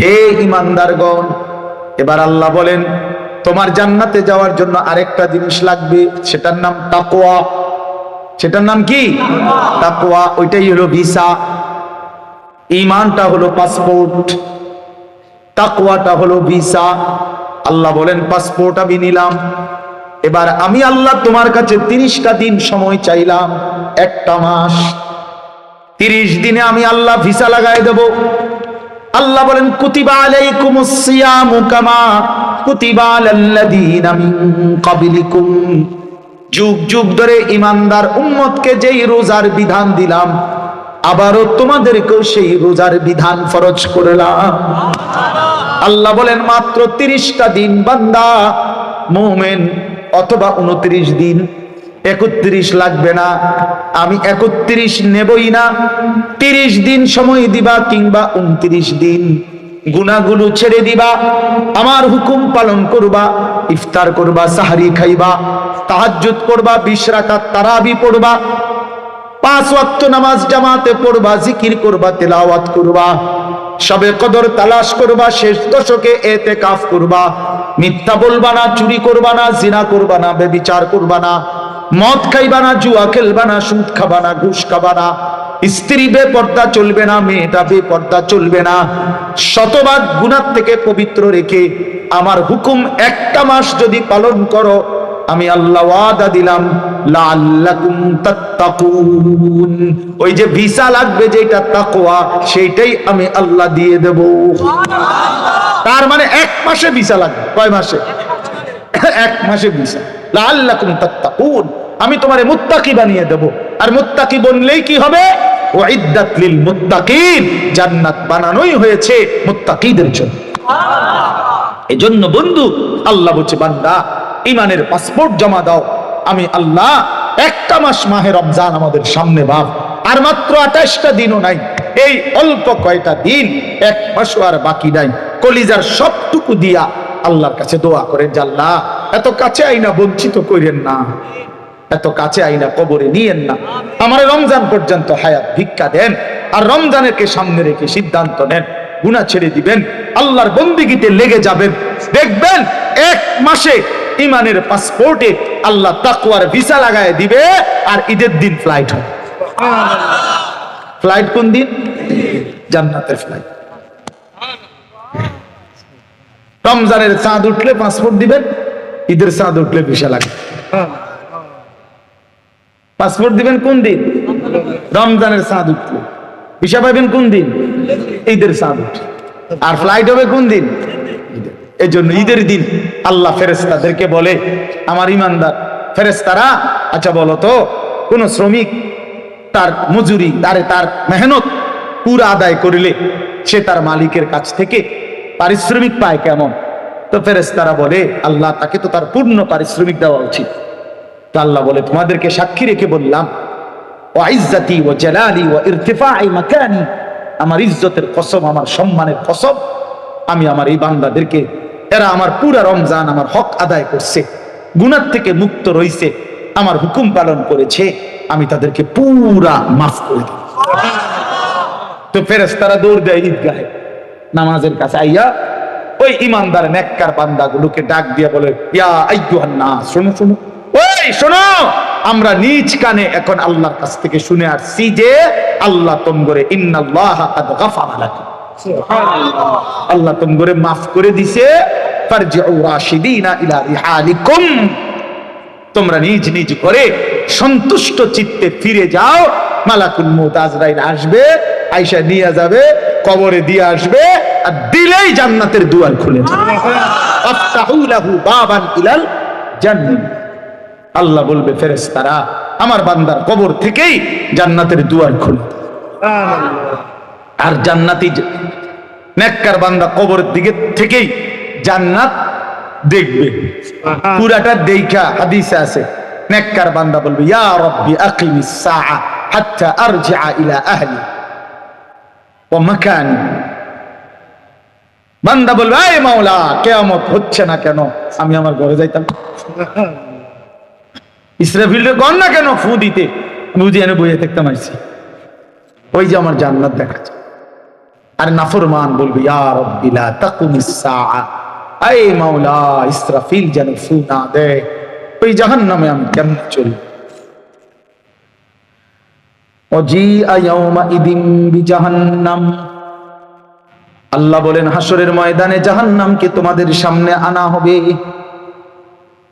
হে ইমানদারগণ এবার আল্লাহ বলেন, তোমার জান্নাতে যাওয়ার জন্য আরেকটা জিনিস লাগবে, সেটার নাম তাকোয়া সেটার নাম কি? তাকোয়া ওইটাই হলো ভিসা। ইমানটা হলো পাসপোর্ট, তাকওয়াটা হলো ভিসা। আল্লাহ বলেন, পাসপোর্ট আমি নিলাম। এবার আমি আল্লাহ তোমার কাছে তিরিশটা দিন সময় চাইলাম, একটা মাস। তিরিশ দিনে আমি আল্লাহ ভিসা লাগাই দেব। আল্লাহ বলেন, কুতিবা আলাইকুমুস সিয়ামু কামা কুতিবা আলাল্লাযীনা মিন ক্বাবলিকুম। যুগ যুগ ধরে ইমানদার উম্মতকে যেই রোজার বিধান দিলাম, আবারও তোমাদেরকেও সেই রোজার বিধান ফরজ করলাম। আল্লাহ বলেন, মাত্র তিরিশটা দিন বান্দা, মোমেন, অথবা উনত্রিশ দিন একত্রিশ লাগবে না। আমি একত্রিশ নেবই না। তিরিশ দিন সময় দিবা কিংবা উনত্রিশ দিন। গুনাগুলো ছেড়ে দিবা। আমার হুকুম পালন করবা, ইফতার করবা, সাহারি খাইবা, তাহাজ্জুদ করবা বিশ রাকাত তারাবি পড়বা, পাঁচ ওয়াক্ত নামাজ জামাতে পড়বা, জিকির করবা, তেলাওয়াত করবা, সবে কদর তালাশ করবা, শেষ দশকে এতে কাফ করবা। মিথ্যা বলবা না, চুরি করবা না, জিনা করবা না বেবিচার করবা না। মদ খাইবা না জুয়া খেলবা না সুদ খাবা না ঘুষ খাবা না। স্ত্রী বেপর্দা চলবে না মেয়েটা বেপর্দা চলবে না। শতভাগ গুণার থেকে পবিত্র রেখে আমার হুকুম একটা মাস যদি পালন করো আমি আল্লাহ ওয়াদা দিলাম লাআল্লাকুম তাত্তাকুন। ওই যে ভিসা লাগবে যেটা তাকওয়া সেইটাই আমি আল্লাহ দিয়ে দেব। তার মানে এক মাসে ভিসা লাগবে। কয় মাসে? এক মাসে ভিসা। লাআল্লাকুম তাত্তাকুন। আমি তোমারে মুত্তাকি বানিয়ে দেব। আর মুত্তাকি বনলেই কি হবে? লিল মুত্তাকিন। জান্নাত বানানোই হয়েছে মুত্তাকিদের জন্য। এজন্য বন্ধু আল্লাহ বলছে বান্দা ইমানের পাসপোর্ট জমা দাও। আমি আল্লাহ একটা মাস মাহে রমজান আমাদের সামনে ভাব আর মাত্র আঠাশটা দিনও নাই। এই অল্প কয়টা দিন এক মাসও আর বাকি নাই। কলিজার সবটুকু দিয়া আল্লাহর কাছে দোয়া করেন যে আল্লাহ এত কাছে আইনা বঞ্চিত করেন না। এত কাছে আইনা কবরে নিয়েন না। আমার রমজান পর্যন্ত হায়াত ভিক্ষা দেন আর রমজানেরকে সামনে রেখে সিদ্ধান্ত নেন। গুণা ছেড়ে দিবেন, আল্লাহর বন্দিগিতে লেগে যাবেন। দেখবেন এক মাসে ইমানের পাসপোর্টে আল্লাহ তাকুয়ার ভিসা লাগায় দিবে আর ঈদের দিন ফ্লাইট হবে। ফ্লাইট কোন দিন? জান্নাতের ফ্লাইট। রমজানের চাঁদ উঠলে পাসপোর্ট দিবেন ঈদের চাঁদ উঠলে ভিসা লাগবে পাসপোর্ট দিবেন কোন দিন? রমজানের চাঁদ উঠলে। ভিসা পাবেন কোন দিন? ঈদের চাঁদ উঠলে। আর ফ্লাইট হবে কোন দিন? এই জন্য ঈদের দিন আল্লাহ ফেরেস্তাদেরকে বলে, আমার ইমানদার ফেরেস্তারা আচ্ছা বলো তো, কোন শ্রমিক তার মজুরি তারে তার মেহনত পুরা আদায় করিলে সে তার মালিকের কাছ থেকে পারিশ্রমিক পায় কেমন? তো ফেরেস্তারা বলে, আল্লাহ, তাকে তো তার পূর্ণ পারিশ্রমিক দেওয়া উচিত। তো আল্লাহ বলে, তোমাদেরকে সাক্ষী রেখে বললাম ও ইজ্জাতি ও জালালি ও ইরতিফাই মাকানি, আমার ইজ্জতের কসম, আমার সম্মানের কসম, আমি আমার এই বান্দাদেরকে, এরা আমার পুরা রমজান আমার হক আদায় করছে গুনার থেকে মুক্ত রইছে, আমার হুকুম পালন করেছে, আমি তাদেরকে পুরা মাফ করে দিই তো ফেরেস্তারা দৌড় দেয় ঈদগাহে, নামাজের কাছে আইয়া ওই ইমানদার নেককার বান্দাগুলোকে ডাক দিয়ে বলে ইয়া আইয়ুহান নাস। শোনো শোনো। ওই শোনো। আমরা নিজ কানে এখন আল্লাহর কাছ থেকে শুনে আসছি যে আল্লাহ তোমগরে ইন্নাল্লাহ কাদ গাফারা লাকুম। আল্লাহ তোমগরে মাফ করে দিছে। ফারজিউ রাশিদিনা ইলা রিহালিকুম। তোমরা নিজ নিজ করে সন্তুষ্ট চিত্তে ফিরে যাও। মালাকুল মউত আজরাইল আসবে আয়সা নিয়ে যাবে কবরে দিয়ে আসবে। আর দিলেই জান্নাতের দুয়ার খুলে বাবান ইলাল জান্নাত আল্লাহ বলবে ফেরেশতারা আমার বান্দার কবর থেকেই জান্নাতের দুয়ার খুলে আর জান্নাতি নেককার বান্দা কবরের দিকে থেকেই জান্নাত দেখবে। পুরাটা দেখা হাদিসে আছে। নেককার বান্দা বলবে ইয়া রব্বি আকিমিস সাআ হাত্তা আরজিআ ইলা আহলি ওয়া মাকানি। বান্দা বলবে, এই মাওলা, কেয়ামত হচ্ছে না কেন? আমি আমার ঘরে যাইতাম। ইসরাফিল্ডে গন না কেন ফু দিতে? বুঝি এনে বইয়ে থাকতাম আসছি ওই যে আমার জান্নাত দেখা আর নাফরমান বলবি ইয়ার রব্বিলা তাকুমিস সাআ আই মাওলা, ইসরাফিল যেন ফু না দেয়, ওই জাহান্নামে আমি কেন চলি ও অজি আয়াউমা ইদিন বিজাহান্নাম। আল্লাহ বলেন হাসরের ময়দানে জাহান্নামকে তোমাদের সামনে আনা হবে।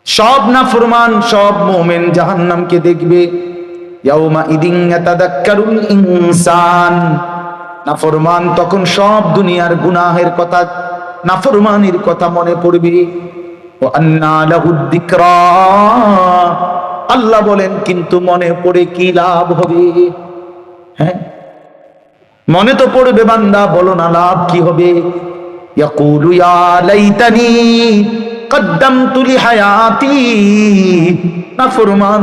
সব না ফুরমান সব মোমেন জাহান্নামকে দেখবে। তখন সব দুনিয়ার গুনাহের কথা কথা মনে পড়বে। আল্লাহ বলেন, কিন্তু মনে পড়ে কি লাভ হবে? হ্যাঁ? মনে তো পড়বে বান্দা, বলো না লাভ কি হবে?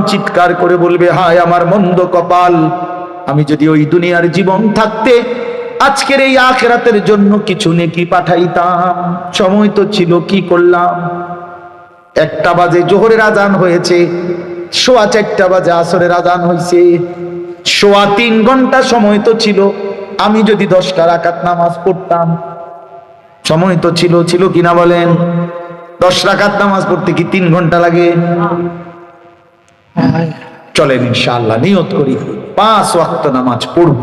চিৎকার করে বলবে, হায় আমার মন্দ কপাল। আমি যদি ওই দুনিয়ার জীবন থাকতে, আজকের এই আখেরাতের জন্য কিছু নেকি পাঠাইতাম। সময় তো ছিল, কি করলাম? একটা বাজে জোহরের আজান হয়েছে, সোয়া চারটা বাজে আসরের আজান হয়েছে সোয়া তিন ঘণ্টা সময় তো ছিল আমি যদি দশটা রাকাত নামাজ পড়তাম, সময় তো ছিল ছিল কিনা বলেন? দশ রাকাত নামাজ পড়তে কি তিন ঘণ্টা লাগে? চলেন ইনশাআল্লাহ, নিয়ত করি। পাঁচ ওয়াক্ত নামাজ পড়ব।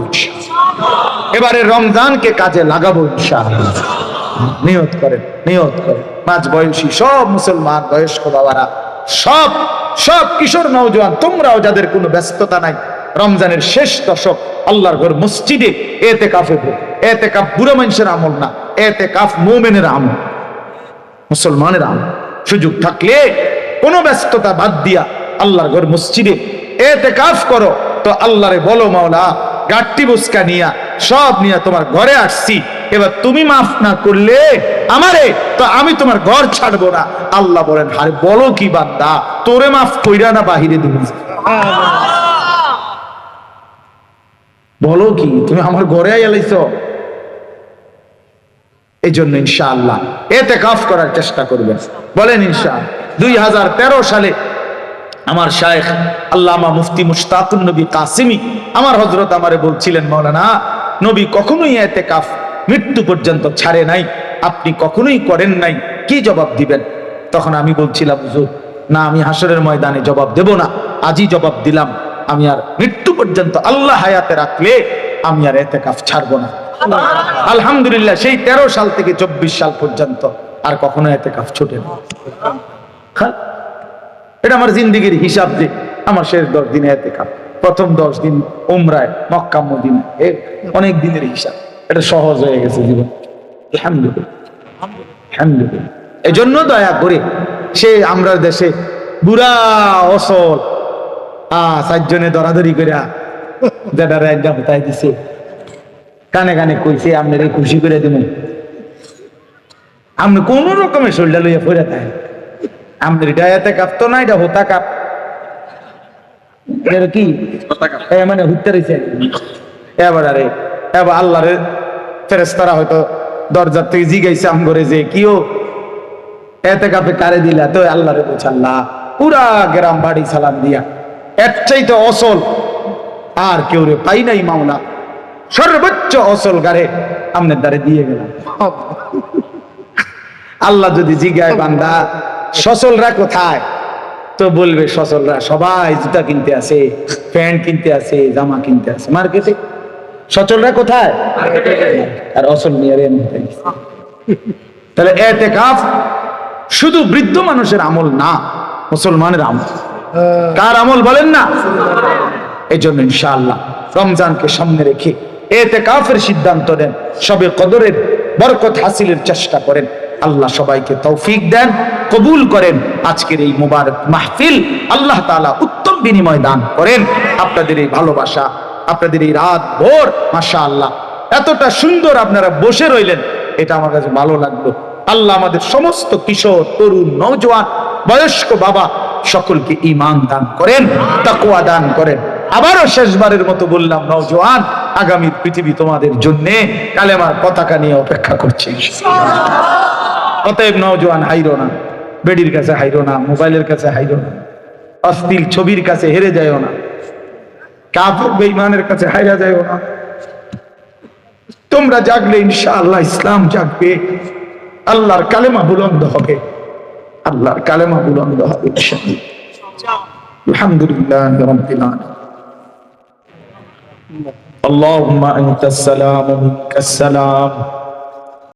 এবারে রমজানকে কাজে লাগাবো ইনশাআল্লাহ। নিয়ত করেন নিয়ত করেন। মাঝ বয়সী সব মুসলমান, বয়স্ক বাবারা, সব সব কিশোর নওজোয়ান, তোমরাও যাদের কোনো ব্যস্ততা নাই, রমজানের শেষ দশক আল্লাহর ঘর মসজিদে, এতে কাফে এতে কাফ বুড়ো মানুষের আমল না, এতে কাফ মোমেনের আমল। মুসলমানের আমল। সুযোগ থাকলে, কোনো ব্যস্ততা বাদ দিয়া আল্লাহর ঘর মসজিদে, এতে কাফ করো। তো আল্লাহরে বলো, মাওলা গাট্টি বুসকা নিয়া, সব নিয়া তোমার ঘরে আসছি। এবার তুমি মাফ না করলে আমারে, তো আমি তোমার ঘর ছাড়বো না। আল্লাহ বলেন, হারে বলো কি বান্দা, তোরে মাফ কইরা না বাহিরে দিবি বলো কি, তুমি আমার ঘরে এলাইছ এই জন্য ইনশাআল্লাহ এতে কাফ করার চেষ্টা করবেন। বলেন ইনশা দুই হাজার তেরো সালে আমার শায়েখ আল্লামা মুফতি মুশতাকুন নবী কাসিমি আমার হজরত আমারে বলছিলেন, মৌলানা, নবী কখনোই এতে কাফ মৃত্যু পর্যন্ত ছাড়ে নাই, আপনি কখনোই করেন নাই, কি জবাব দিবেন? তখন আমি বলছিলাম না, আমি হাসরের ময়দানে জবাব দেব না, আজই জবাব দিলাম। আমি আর মৃত্যু পর্যন্ত আল্লাহ হায়াতে রাখলে আমি আর এতে কাফ ছাড়বো না। আলহামদুলিল্লাহ, সেই তেরো সাল থেকে চব্বিশ সাল পর্যন্ত আর কখনো এতে কাফ ছোটে না। হ্যাঁ? এটা আমার জিন্দিগির হিসাব যে আমার শেষ দশ দিনে এতে কাপ প্রথম দশ দিন উমরায়, মক্কা, মদিনা অনেক দিনের হিসাব। এটা সহজ হয়ে গেছে জীবন। এজন্য দয়া করে সে আমরা দেশে বুড়া, অসল আ চারজনে দরাদরি করে যেটা রাজ্যা হতাই দিছে। কানে কানে কইছে আপনার খুশি করে দিব আপনি কোন রকমের শরীরটা লইয়া ফিরে থাকে আমাদের এটা এতে কাপ তো না এটা হোতা কাপ। কি? এ মানে হুইতে রয়েছে এবার আরে এবার আল্লাহরে ফেরেস্তারা হয়তো দরজার থেকে জিগাইছে আম করে যে কিও এতে কাপে কারে দিলা? তো আল্লাহরে আল্লাহ পুরা গ্রাম বাড়ি সালাম দিয়া। এর চাইতে অসল আর কেউ রে পাই নাই মামলা সর্বোচ্চ অসল গারে আমনের দ্বারে দিয়ে গেলাম। আল্লাহ যদি জিগায় বান্দা সচলরা কোথায়? তো বলবে সচলরা সবাই জুতা কিনতে আসে, প্যান্ট কিনতে আসে, জামা কিনতে আসে। মার্কেটে? সচলরা কোথায়? আর অসল নিয়ারে তাহলে এতে কাফ শুধু বৃদ্ধ মানুষের আমল না, মুসলমানের আমল। কার আমল বলেন না? এই জন্য ইনশাআল্লাহ রমজানকে সামনে রেখে এতে কাফের সিদ্ধান্ত নেন, সবে কদরের বরকত হাসিলের চেষ্টা করেন। আল্লাহ সবাইকে তৌফিক দেন, কবুল করেন। আজকের এই মুবারক মাহফিল আল্লাহ তাআলা উত্তম বিনিময় দান করেন। আপনাদের এই ভালোবাসা, আপনাদের এই রাত ভোর মাশা আল্লাহ এতটা সুন্দর আপনারা বসে রইলেন, এটা আমার কাছে ভালো লাগল। আল্লাহ আমাদের সমস্ত কিশোর, তরুণ নৌজওয়ান বয়স্ক বাবা সকলকে ইমান দান করেন তাকুয়া দান করেন। আবারও শেষবারের মতো বললাম, নওজোয়ান, আগামী পৃথিবী তোমাদের জন্যে কালেমার পতাকা নিয়ে অপেক্ষা করছে অতএব নওজোয়ান, হাইরো না। বেডির কাছে হাইরো না, মোবাইলের কাছে হাইরো না। অস্থির ছবির কাছে হেরে যায়ও না। কাপড় বেইমানের কাছে হাইরা যায়ও না। তোমরা জাগলে ইনশাআল্লাহ ইসলাম জাগবে। আল্লাহর কালেমা বুলন্দ হবে। আল্লাহর কালেমা বুলন্দ হবে ইনশাআল্লাহ আলহামদুলিল্লাহ রাব্বিল আলামিন اللهم انت السلام ومنك السلام